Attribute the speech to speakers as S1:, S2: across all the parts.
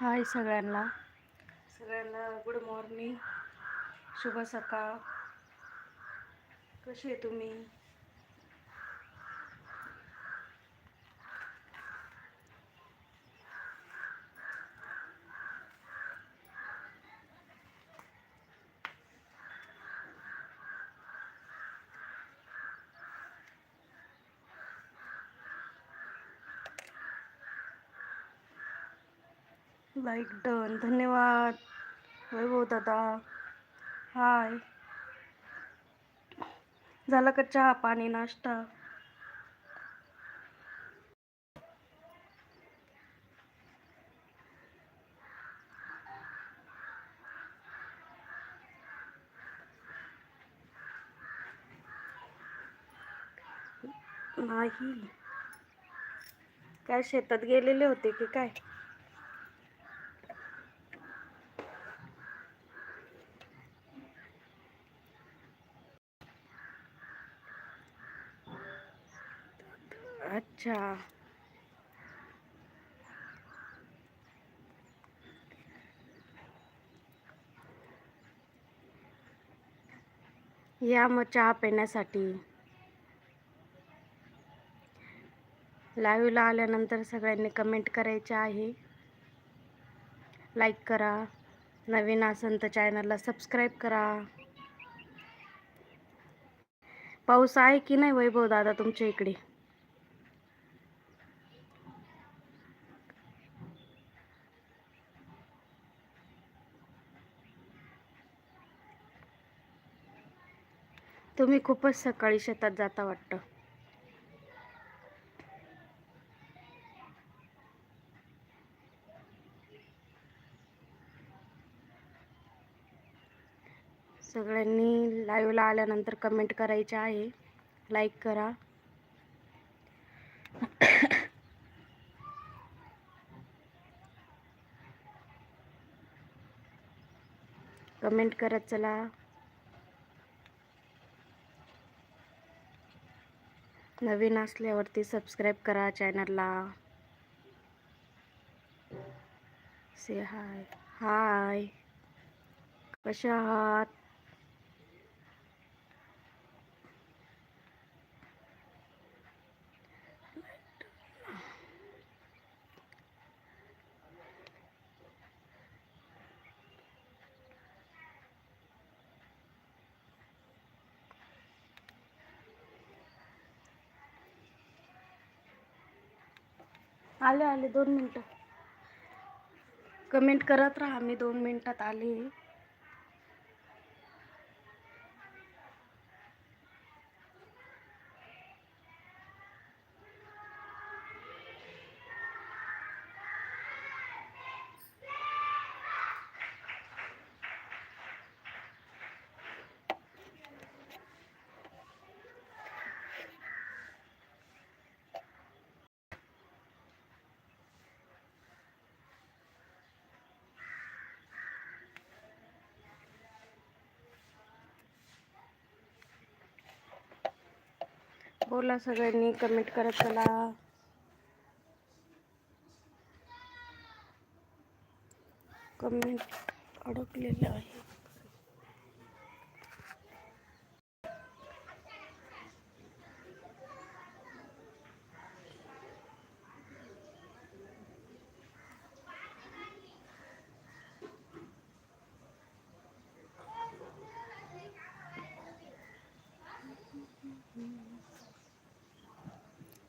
S1: हाय सगळ्यांना. सगळ्यांना good morning शुभ सकाळ. कसे आहे तुम्ही? लाईक डन धन्यवाद. वैभव दादा. हाय झाला का चहा पाणी नाश्ता? नाही. काय शेतात गेलेले होते की काय? अच्छा. या मग चहा पिण्यासाठी. लाईव्हला आल्यानंतर सगळ्यांनी कमेंट करायचे आहे. लाईक करा. नवीन असेल तर चॅनलला सबस्क्राईब करा. पाऊस आहे की नाही वैभव दादा तुमच्या इकडे? तुम्ही खूपच सकाळी शेतात जाता वाटतं. सगळ्यांनी लाईव्हला आल्यानंतर कमेंट करायचे आहे. लाईक करा. कमेंट करत चला. नवीन असल्यावरती सबस्क्राईब करा चॅनलला से हाय हाय कशा आहात? आले आले दोन मिनटं. कमेंट करत राहा मी दोन मिनटात आले. बोला सगळ्यांनी कमेंट करत चला. कमेंट अडकलेलं आहे.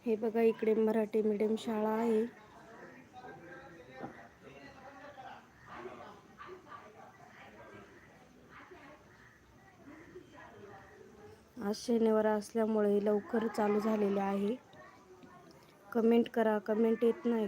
S1: हे बघा इकडे मराठी मीडियम शाळा आहे. आज शनिवार असल्यामुळे लवकर चालू झालेले आहे. कमेंट करा कमेंट येत नाही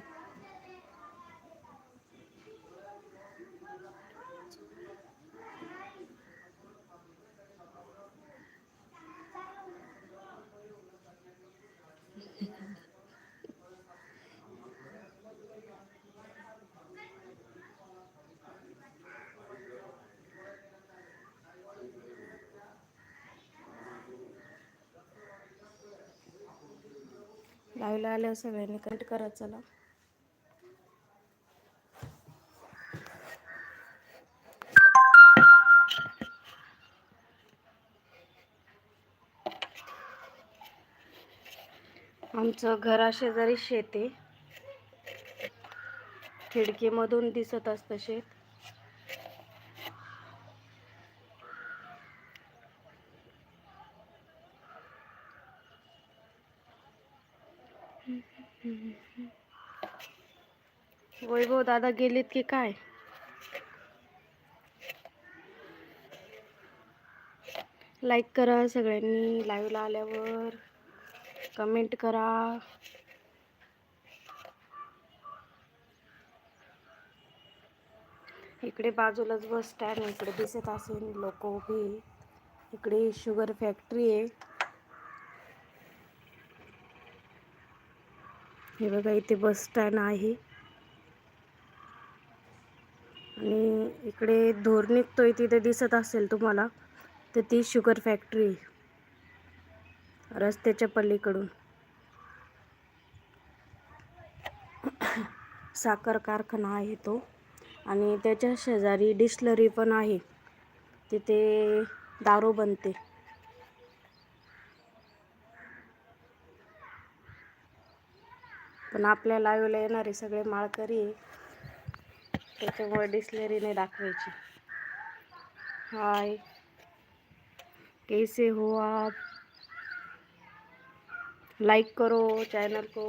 S1: लाईव्हला आल्यावर सगळ्यांनी कट करा चला. आमचं घराशेजारी शेती खिडकीमधून दिसत असतं शेत. गो दादा गेलेत की काय? लाईक करा सगळ्यांनी लाईव्हला आल्यावर. कमेंट करा. इकडे बाजूलाच बस स्टँड इकडे दिसत असेल लोक उभी. इकडे शुगर फॅक्टरी आहे. हे बघा इथे बस स्टँड आहे. आणि इकडे धूर निघतोय तिथे दिसत असेल तुम्हाला तर ती शुगर फॅक्टरी रस्त्याच्या पलीकडून. साखर कारखाना आहे तो आणि त्याच्या शेजारी डिस्लरी पण आहे. तिथे दारू बनते. पण आपल्या लाईव्हला येणारे सगळे माळकरी त्याच्यामुळे डिस्लेरीने दाखवायची. हाय कैसे हो आप? लाइक करो चैनल को.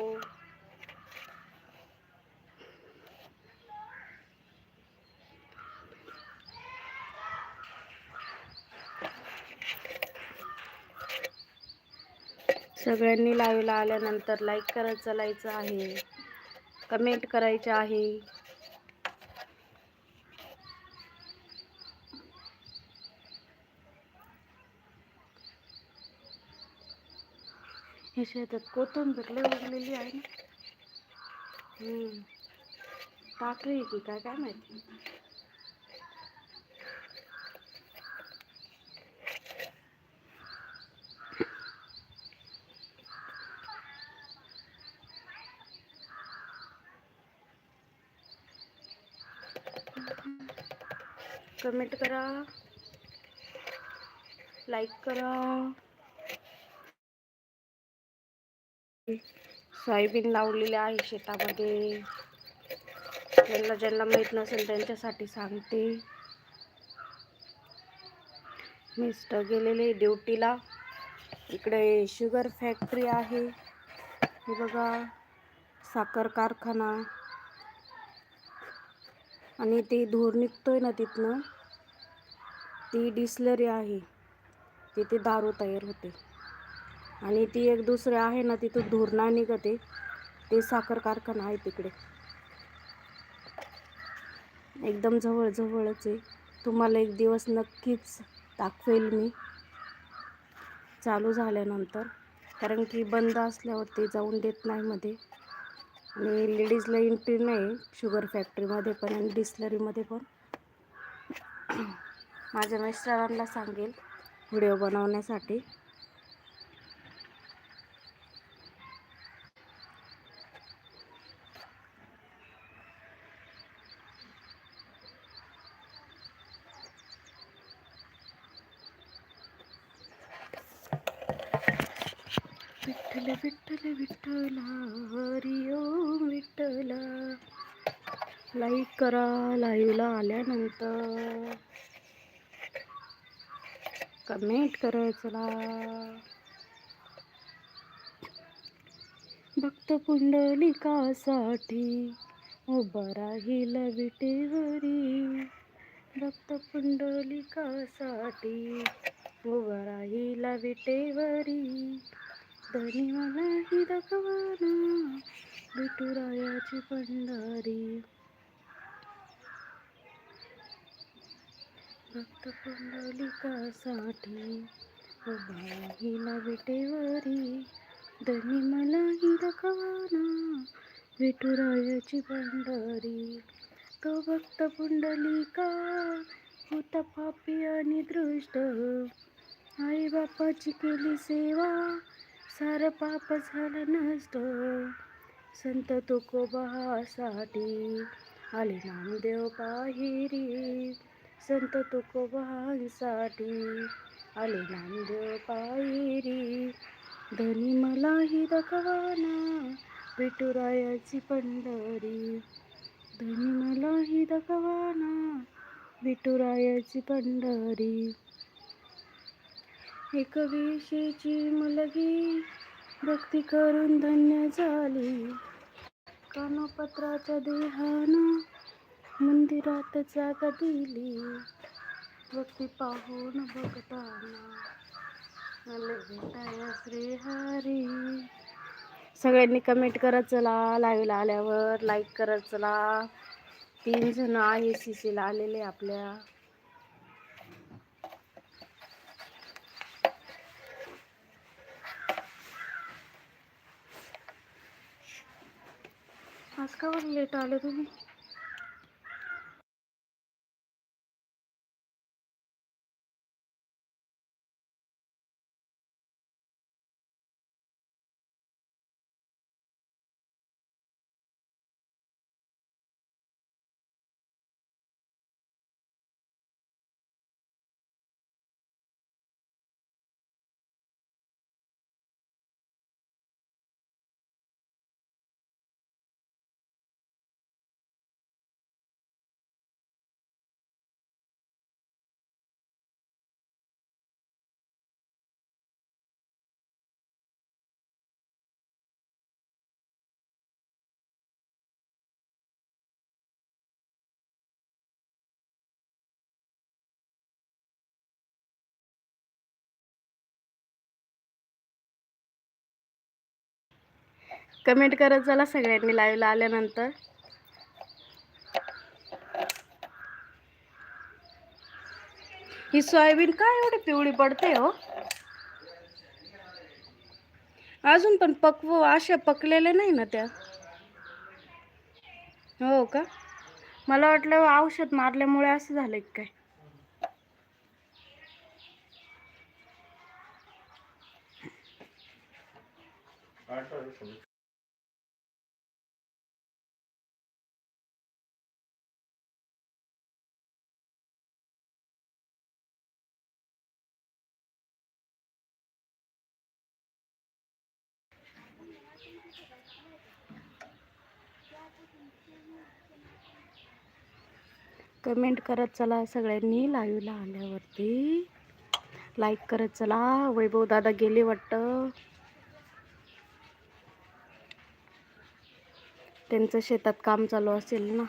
S1: सगळ्यांनी लाईव्हला आल्यानंतर लाईक करत चालायचं आहे. कमेंट करायचं आहे. हे शेतात कोथिंबीर लय उगलेली आहे ना. हम्म. टाकली की काय काय माहिती? कमेंट करा. लाईक करा. सोयाबीन लावलेले आहे शेतामध्ये. ज्यांना ज्यांना माहीत नसेल त्यांच्यासाठी सांगते. मिस्टर गेलेले ड्युटीला. इकडे शुगर फॅक्टरी आहे. हे बघा साखर कारखाना. आणि ते धूर निघतोय ना तिथनं. ती डिस्लरी आहे. तिथे दारू तयार होते. आणि ती एक दुसरी आहे ना तिथं धुरणा निघते ते साखर कारखाना आहे तिकडे. एकदम जवळजवळच आहे. तुम्हाला एक दिवस नक्कीच दाखवेल मी. चालू झाल्यानंतर. कारण की बंद असल्यावरती जाऊन देत नाही मध्ये. आणि लेडीजला एंट्री नाही शुगर फॅक्टरीमध्ये पण आणि डिस्लरीमध्ये पण. माझ्या मिस्टरांना सांगेल व्हिडिओ बनवण्यासाठी. करा लाईव्हला आल्यानंतर कमेंट करायचला भक्त पुंडलिकासाठी उभा राहील विटेवरी. भक्त पुंडलिकासाठी उभा राहील विटेवरी. धनी मलाही दाखवाना विठुरायाची पंढरी. भक्त पुंडलिकासाठी उभा विटेवरी. धनी मलाही दाखवाना विठुरायाची पंढरी तो भक्त पुंडलिका होता पापी आणि दृष्ट. आई बापाची केली सेवा सारं पाप झालं नष्ट. संत तुकोबासाठी आले नामदेव पाहिरी संत तुकोबांसाठी आले नामदेव पायरी. धनी मलाही दखवाना विठुरायाची पंढरी. धनी मलाही दखवाना विठुरायाची पंढरी. एक विशेची मुलगी भक्ती करून धन्य झाली. कानोपत्राच्या देहानं मंदिरात जागा दिली. भक्ती पाहून बघताना श्री हरी सगळ्यांनी कमेंट करत चला लाईव्हला आल्यावर लाईक करत चला. तीन जण आहे सी ला आलेले आपल्या. आज का लेट आले तुम्ही? कमेंट करत चला सगळ्यांनी लाईव्हला आल्यानंतर. ही सोयाबीन काय एवढी पिवळी पडते हो? अजून पण पकव अशा पकलेल्या नाही ना त्या. हो का? मला वाटलं औषध मारल्यामुळे असं झालं काय? कमेंट करत चला सगळ्यांनी लाईव्हला आल्यावरती. लाईक करत चला. वैभव दादा गेले वाटतं. त्यांचं शेतात काम चालू असेल ना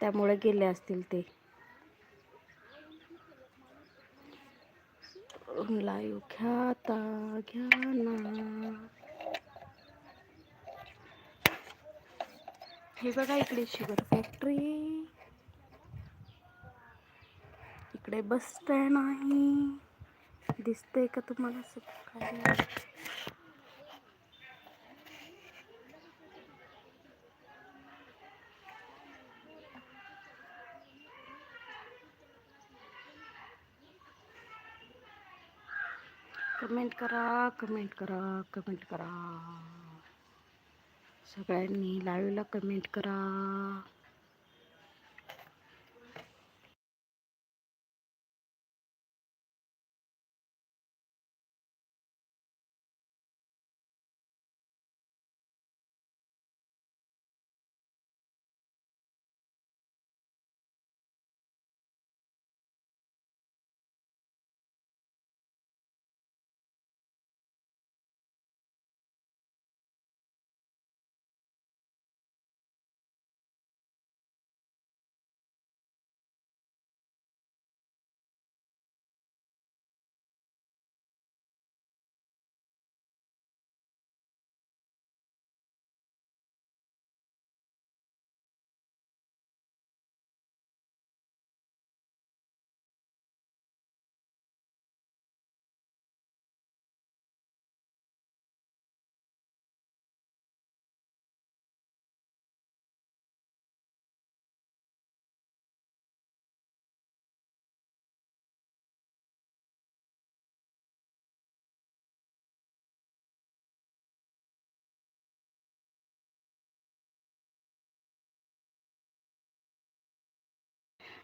S1: त्यामुळे गेले असतील ते. लाईव्ह घ्या आता घ्या ना. हे बघा इकडे शुगर फॅक्टरी. इकडे बस स्टँड आहे दिसतंय का तुम्हाला सकाळी कमेंट करा कमेंट करा कमेंट करा। सगळ्यांनी लाईव्हला कमेंट करा।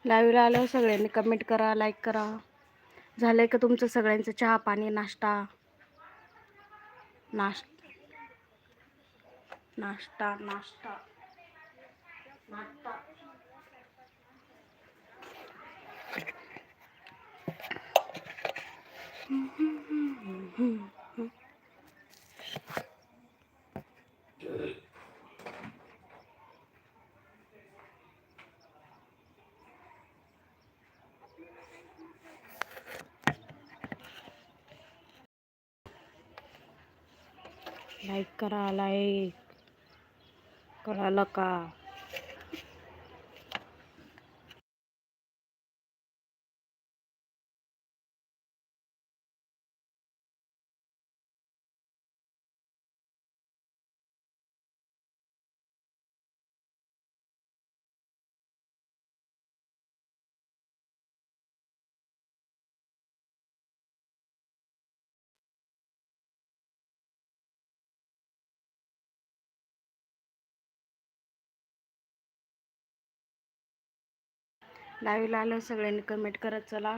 S1: लाईव्हला आल्यावर सगळ्यांनी कमेंट करा लाईक करा. झालं आहे का तुमचं सगळ्यांचं चहा पाणी नाश्ता? नाश नाश्ता नाश्ता. नाश्ता. लाईक करा लाईक कळालं का? लाईव्हला आलं सगळ्यांनी कमेंट करत चला.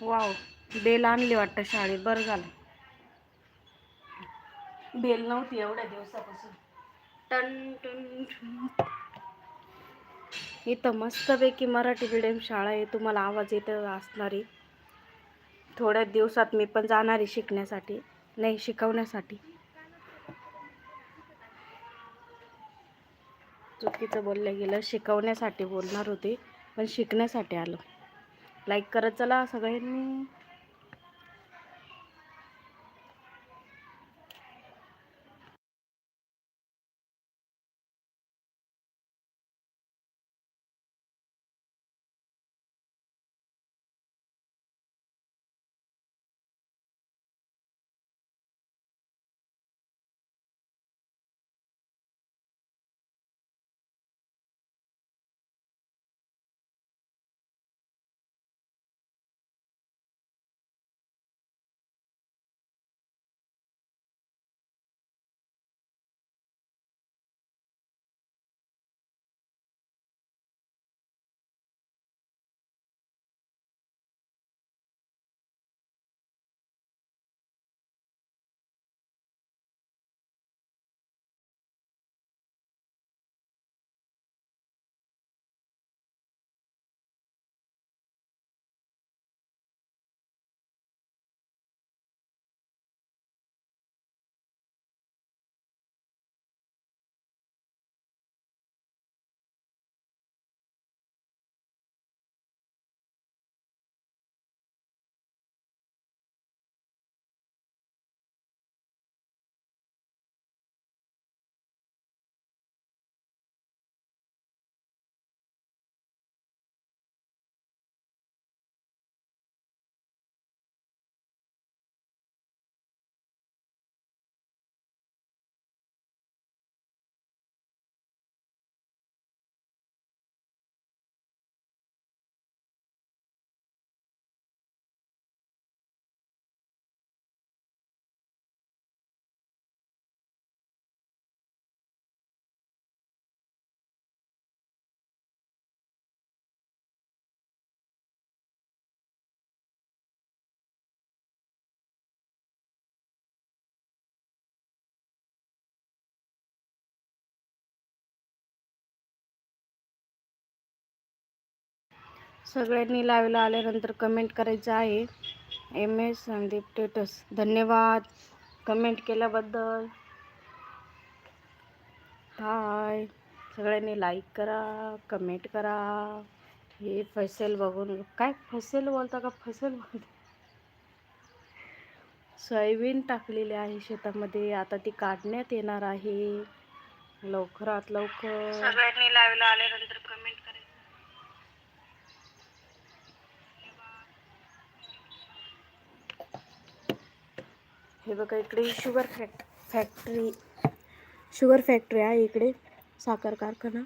S1: वाव बेल आणली वाटतं शाळेत बरं झालं. बेल नव्हती एवढ्या दिवसापासून. टन टन. इथं मस्तपैकी मराठी मीडियम शाळा आहे तुम्हाला आवाज येत असणारी. थोड्या दिवसात मी पण जाणार आहे शिकण्यासाठी नाही शिकवण्यासाठी. चुकीचं बोललं गेलं शिकवण्यासाठी बोलणार होते पण शिकण्यासाठी आलो. लाईक करत चला सगळ्यांनी. सगळ्यांनी लाईव्हला आल्यानंतर कमेंट करायचं आहे. एम एस संदीप टेटस धन्यवाद. कमेंट केल्याबद्दल. हाय सगळ्यांनी लाईक करा कमेंट करा. हे फसेल बघून. काय फसेल बोलता का? फसेल बोलता. सोयाबीन टाकलेली आहे शेतामध्ये. आता ती काढण्यात येणार आहे. लवकरात लवकर. सगळ्यांनी लाईव्हला आल्यानंतर कमेंट करायचं हे बघा इकडे sugar fact factory sugar factory आहे इकडे साखर कारखाना.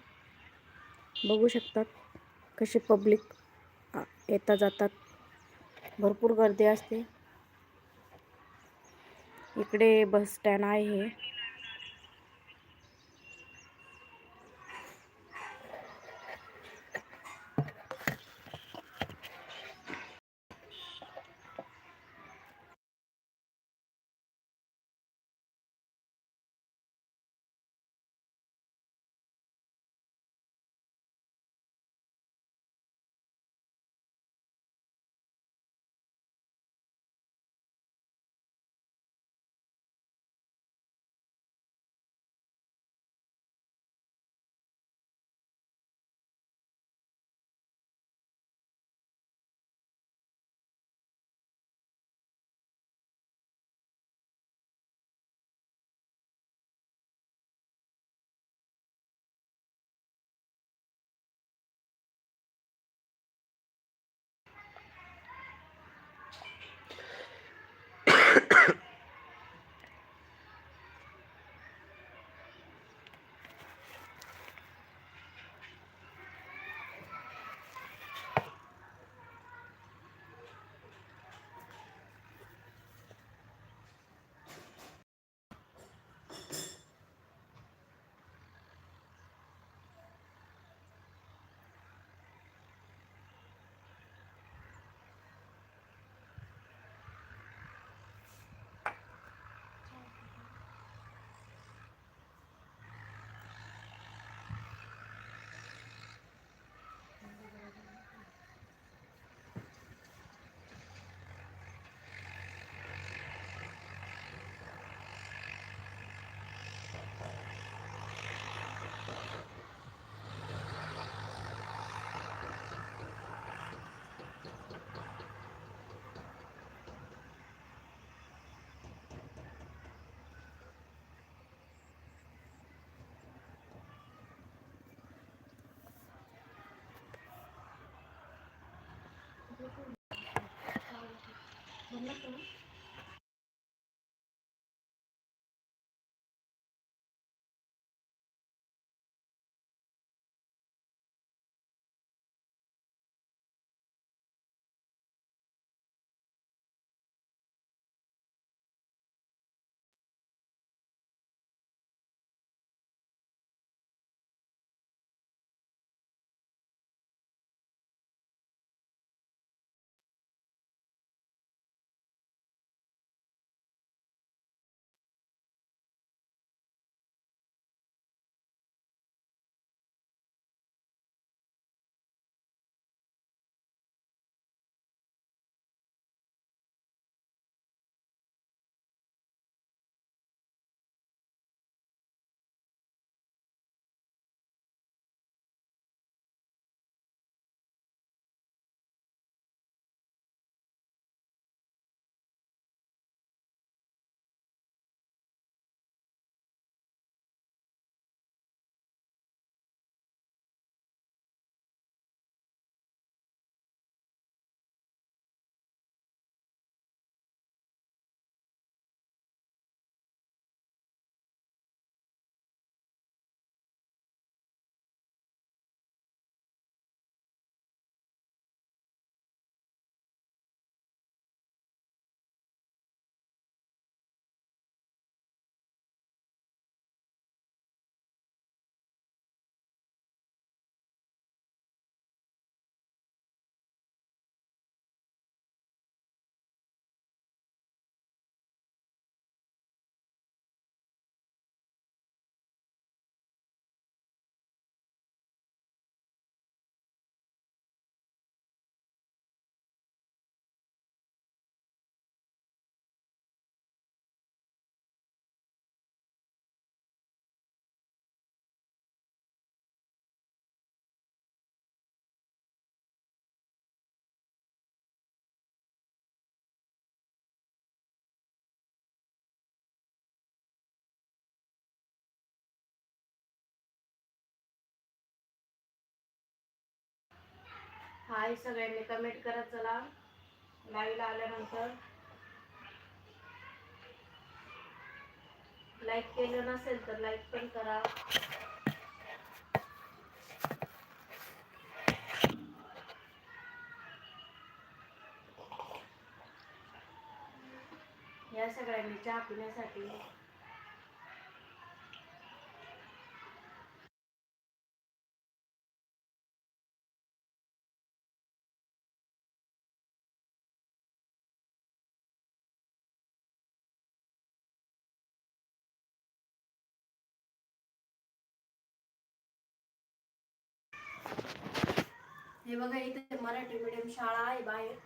S1: बघू शकतात कसे पब्लिक येता जातात. भरपूर गर्दी असते. इकडे बस स्टँड आहे. Thank you. हाय सगळ्यांनी कमेंट करत चला. लाईव्हला आल्यानंतर. लाईक केलं नसेल तर लाईक पण करा. या सगळ्यांनी चहा पिण्यासाठी. हे बघा इथे मराठी मीडियम शाळा आहे बाहेर.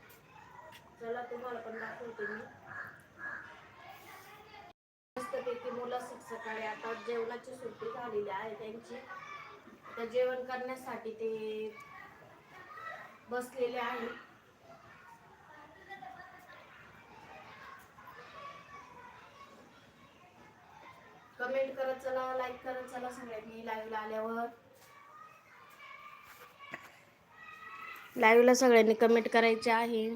S1: चला तुम्हाला पण दाखवते मी. मस्तपैकी मुलं सकाळी. आता जेवणाची सुट्टी झालेली आहे त्यांची. आता जेवण करण्यासाठी ते बसलेले आहे. कमेंट करत चला लाईक करत चला सगळ्यांनी लाईव्हला आल्यावर. लाईव्हला सगळ्यांनी कमेंट आहे.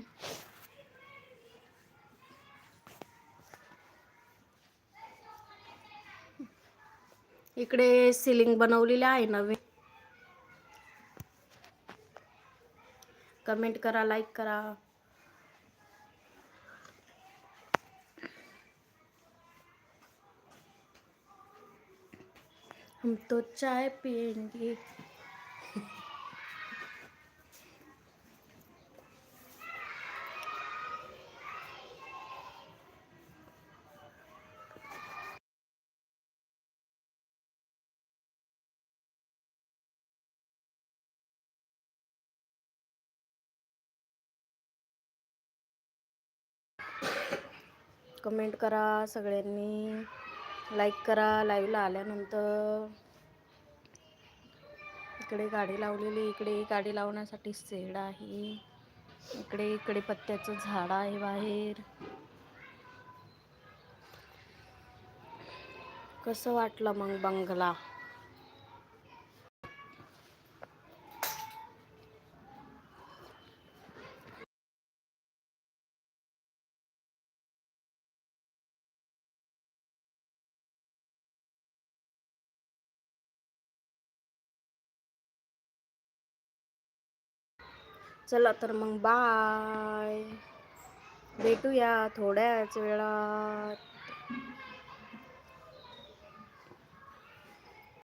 S1: इकडे सिलिंग बनवलेले आहे नवीन. कमेंट करा लाईक करा. हम तो चाय पियेंगे. कमेंट करा सगळ्यांनी. लाईक करा लाईव्हला आल्यानंतर. इकडे गाडी लावलेली इकडे गाडी लावण्यासाठी शेड आहे. इकडे इकडे पत्त्याचं झाड आहे बाहेर. कसं वाटलं मग बंगला? चला तर मग बाय. भेटूया थोड्याच वेळात.